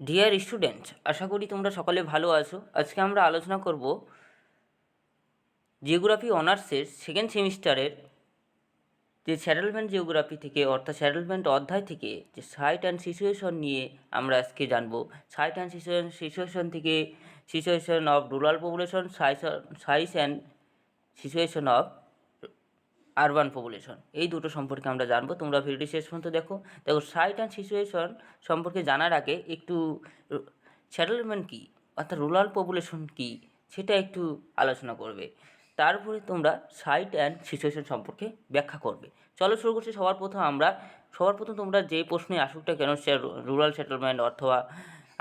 Dear student আশা করি তোমরা সকলে ভালো আছো। আজকে আমরা আলোচনা করব জিওগ্রাফি অনার্সের সেকেন্ড সেমিস্টারের যে স্যাটেলমেন্ট জিওগ্রাফি থেকে, অর্থাৎ স্যাটেলমেন্ট অধ্যায় থেকে, যে সাইট অ্যান্ড সিচুয়েশন নিয়ে আমরা আজকে জানব। সাইট অ্যান্ড সিচুয়েশন সিচুয়েশন থেকে situation of rural population size size and situation of urban population এই দুটো সম্পর্কে আমরা জানব। তোমরা ভিডিওটি শেষ পর্যন্ত দেখো। দেখো সাইট অ্যান্ড সিচুয়েশন সম্পর্কে জানার আগে একটু সেটেলমেন্ট কী? অর্থাৎ রুরাল পপুলেশন কী? সেটা একটু আলোচনা করবে। তারপরে তোমরা সাইট অ্যান্ড সিচুয়েশন সম্পর্কে ব্যাখ্যা করবে। চলো শুরু করছি। সবার প্রথম আমরা, সবার প্রথম তোমরা যে প্রশ্নে আসুকটা কেন, সে রুরাল সেটেলমেন্ট অথবা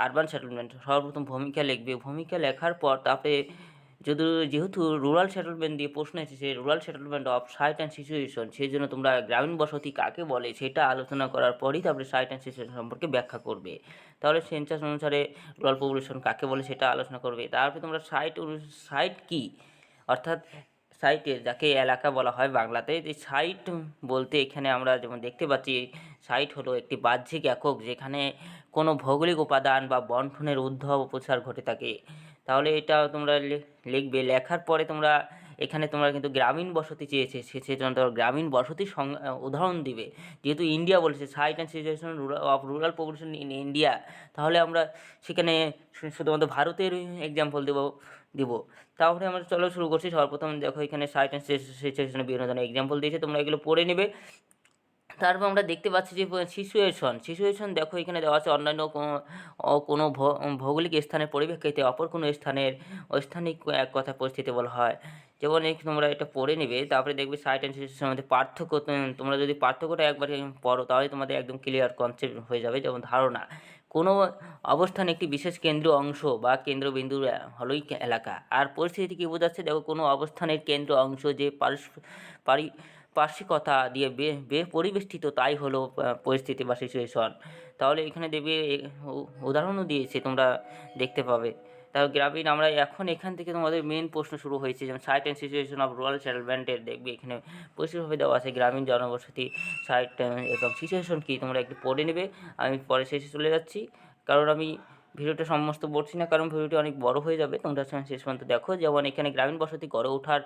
আরবান সেটেলমেন্ট সর্বপ্রথম ভূমিকা লিখবে। ভূমিকা লেখার পর তারপরে যদি যেহেতু রুরাল সেটেলমেন্ট দিয়ে প্রশ্ন এসেছে rural settlement of site and situation সেই জন্য তোমরা গ্রামীণ বসতি কাকে বলে সেটা আলোচনা করার পরই তারপরে সাইট অ্যান্ড সিচুয়েশন সম্পর্কে ব্যাখ্যা করবে। তাহলে সেন্সাস অনুসারে রুরাল পপুলেশন কাকে বলে সেটা আলোচনা করবে। তারপরে তোমরা সাইট সাইট কী? অর্থাৎ সাইটে যাকে এলাকা বলা হয় বাংলাতে, যে সাইট বলতে এখানে আমরা যেমন দেখতে পাচ্ছি সাইট হলো একটি বাহ্যিক একক যেখানে কোনো ভৌগোলিক উপাদান বা বন্ঠনের উদ্ভব প্রচার ঘটে থাকে। তাহলে এটা তোমরা লিখবে। লেখার পরে তোমরা এখানে তোমরা কিন্তু গ্রামীণ বসতি চেয়েছে সেজন্য তোমরা গ্রামীণ বসতির উদাহরণ দিবে। যেহেতু ইন্ডিয়া বলেছে, site and situation of rural population in India, তাহলে আমরা সেখানে শুধুমাত্র ভারতের এক্সাম্পল দেবো, দিব। তাহলে আমরা চলো শুরু করছি। সর্বপ্রথম দেখো এখানে সাইট অ্যান্ড সিচুয়েশনের বিভিন্ন ধরনের এক্সাম্পল দিয়েছে। তোমরা এগুলো পড়ে নেবে। তারপর আমরা দেখতে পাচ্ছি যে সিচুয়েশন সিচুয়েশন দেখো, এখানে দেওয়া আছে অন্যান্য কোনো ভৌগোলিক স্থানের পরিপ্রেক্ষিতে অপর কোনো স্থানের স্থানিক এক কথা পরিস্থিতি বলা হয়। যেমন এই তোমরা এটা পড়ে নেবে, তারপরে দেখবে সাইট অ্যান্ড সিচুয়েশনের মধ্যে পার্থক্য তোমরা যদি পার্থক্যটা একবার পড়ো, তাহলে তোমাদের একদম ক্লিয়ার কনসেপ্ট হয়ে যাবে, যেমন ধারণা। কোনো অবস্থান একটি বিশেষ কেন্দ্রীয় অংশ বা কেন্দ্রবিন্দুর হলোই এলাকা। আর পরিস্থিতি কী বোঝাচ্ছে? দেখো, কোনো অবস্থানের কেন্দ্র অংশ যে পারি পার্শ্বিকতা দিয়ে বে পরিবেষ্টিত তাই হলো পরিস্থিতি বা সিচুয়েশন তাহলে এখানে দেবে উদাহরণও দিয়েছে, তোমরা দেখতে পাবে। তারপর গ্রামীণ, আমরা এখন এখান থেকে তোমাদের মেন প্রশ্ন শুরু হয়েছে, যেমন site and situation of rural সেটেলমেন্টের দেখবে এখানে পরিষ্কারভাবে দেওয়া আছে, গ্রামীণ জনবসতি সাইট এবং সিচুয়েশন কী, তোমরা একটু পড়ে নেবে। আমি পরে শেষে চলে যাচ্ছি। কারণ আমি ভিডিওটা সমস্ত বলছি না, কারণ ভিডিওটি অনেক বড় হয়ে যাবে। তোমরা শেষ পর্যন্ত দেখো, যেমন এখানে গ্রামীণ বসতি গড়ে ওঠার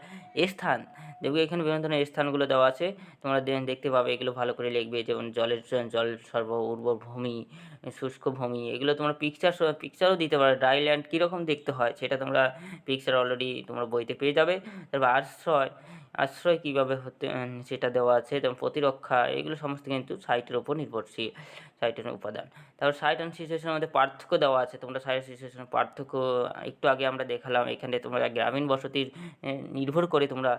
স্থান, দেখবে এখানে বিভিন্ন ধরনের স্থানগুলো দেওয়া আছে। তোমরা দেখতে পাবে, এগুলো ভালো করে লিখবে, যেমন জলের জল সর্ব উর্বর ভূমি, শুষ্ক ভূমি, এগুলো তোমরা পিকচার পিকচারও দিতে পারো ড্রাইল্যান্ড কীরকম দেখতে হয়, সেটা তোমরা পিকচার অলরেডি তোমরা বইতে পেয়ে যাবে। তারপর আশ্রয় আশ্রয় কীভাবে হতে সেটা দেওয়া আছে, যেমন প্রতিরক্ষা, এগুলো সমস্ত কিন্তু সাইটের ওপর নির্ভরশীল, সাইটের উপাদান। তারপর সাইট অ্যান্ড সিচুয়েশনের মধ্যে পার্থক্য দেওয়া আছে, তোমরা সাইট সিচুয়েশনের পার্থক্য একটু আগে আমরা দেখালাম, এখানে তোমরা গ্রামীণ বসতির নির্ভর করে তোমরা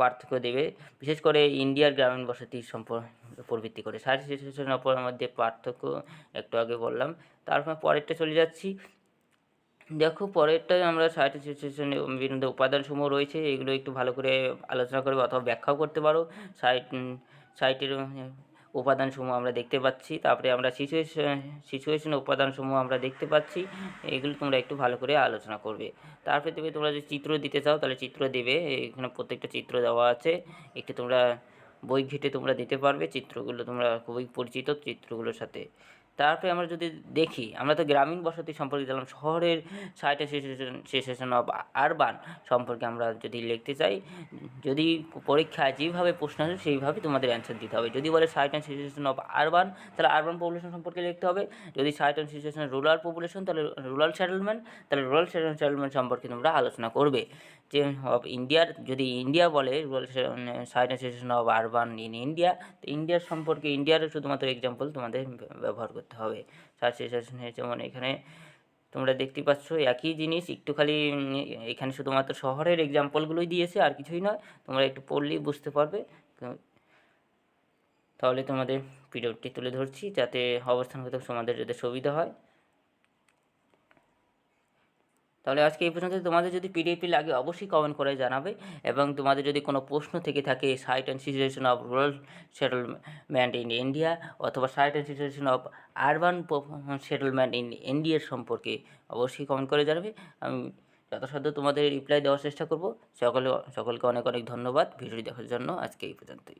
পার্থক্য দেবে। বিশেষ করে ইন্ডিয়ার গ্রামীণ বসতির সম্পর্ক উপর ভিত্তি করে। সাইট সিচুয়েশনের ওপর মধ্যে পার্থক্য একটু আগে বললাম। তারপর পরেরটা চলে যাচ্ছি। দেখো, পরেরটায় আমরা সাইট সিচুয়েশনে বিভিন্ন উপাদানসমূহ রয়েছে, এগুলো একটু ভালো করে আলোচনা করবে অথবা ব্যাখ্যাও করতে পারো। সাইট সাইটের উপাদানসমূহ আমরা দেখতে পাচ্ছি, তারপরে আমরা সিচুয়েশন সিচুয়েশন উপাদানসমূহ আমরা দেখতে পাচ্ছি, এগুলো তোমরা একটু ভালো করে আলোচনা করবে। তারপরে তুমি তোমরা যদি চিত্র দিতে চাও, তাহলে চিত্র দেবে, এখানে প্রত্যেকটা চিত্র দেওয়া আছে, একটু তোমরা বই ঘেটে তোমরা দিতে পারবে, চিত্রগুলো তোমরা খুবই পরিচিত চিত্রগুলোর সাথে। তারপরে আমরা যদি দেখি, আমরা তো গ্রামীণ বসতি সম্পর্কে জানলাম, শহরের সাইটে সিচুয়েশন অফ আরবান সম্পর্কে আমরা যদি লিখতে চাই, যদি পরীক্ষায় যেভাবে প্রশ্ন আসে সেইভাবে তোমাদের অ্যান্সার দিতে হবে। যদি বলে site and situation of urban তাহলে আরবান পপুলেশন সম্পর্কে লিখতে হবে। যদি site and situation rural population তাহলে রুরাল সেটেলমেন্ট তাহলে রুরাল সেটেলমেন্ট সম্পর্কে তোমরা আলোচনা করবে। যে অফ ইন্ডিয়ার যদি ইন্ডিয়া বলে rural site and situation of urban in India তো ইন্ডিয়ার সম্পর্কে ইন্ডিয়ার শুধুমাত্র এক্সাম্পল তোমাদের ব্যবহার করতে হবে। সার্চ রেজিস্ট্রেশন যেমন এখানে তোমরা দেখতে পাচ্ছ একই জিনিস একটু খালি এখানে শুধুমাত্র শহরের এক্সাম্পলগুলোই দিয়েছে, আর কিছুই নয়, তোমরা একটু পড়লেই বুঝতে পারবে। তাহলে তোমাদের পিরিয়ডটি তুলে ধরছি, যাতে অবস্থানগত তোমাদের যাতে সুবিধা হয়। তাহলে আজকে এই পর্যন্ত। তোমাদের যদি পিডিএফটি লাগে, অবশ্যই কমেন্ট করে জানাবে। এবং তোমাদের যদি কোনো প্রশ্ন থেকে থাকে site and situation of rural settlement in India অথবা site and situation of urban settlement in ইন্ডিয়ার সম্পর্কে, অবশ্যই কমেন্ট করে জানাবে। আমি যথাসাধ্য তোমাদের রিপ্লাই দেওয়ার চেষ্টা করব। সকলে, সকলকে অনেক অনেক ধন্যবাদ ভিডিওটি দেখার জন্য আজকে এই পর্যন্তই।